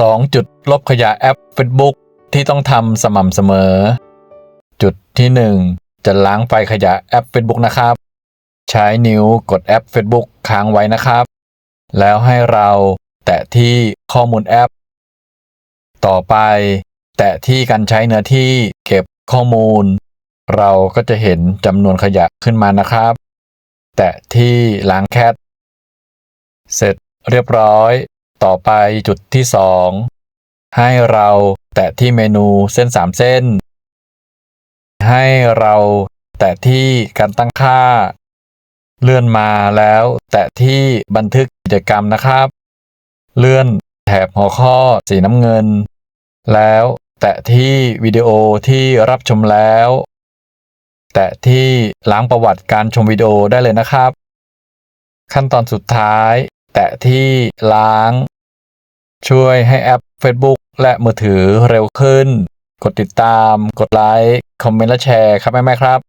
2. จุดลบขยะแอป Facebook ที่ต้องทำสม่ำเสมอ จุดที่ 1 จะล้างไฟล์ขยะแอป Facebook นะครับ ใช้นิ้วกดแอป Facebook ค้างไว้นะครับ แล้วให้เราแตะที่ข้อมูลแอป ต่อไป แตะที่การใช้เนื้อที่เก็บข้อมูล เราก็จะเห็นจำนวนขยะขึ้นมานะครับ แตะที่ล้างแคทเสร็จเรียบร้อย ต่อไปจุดที่ 2 ให้เราแตะที่เมนูเส้น 3 เส้น ให้เราแตะที่การตั้งค่า เลื่อนมาแล้วแตะที่บันทึกกิจกรรมนะครับ เลื่อนแถบหัวข้อสีน้ำเงิน แล้วแตะที่วิดีโอที่รับชมแล้ว แตะที่ล้างประวัติการชมวิดีโอได้เลยนะครับ ขั้นตอนสุดท้าย แตะที่ล้าง ช่วยให้แอป Facebook และมือถือเร็วขึ้น กดติดตาม กดไลค์ คอมเมนต์และแชร์ครับแม่ๆครับ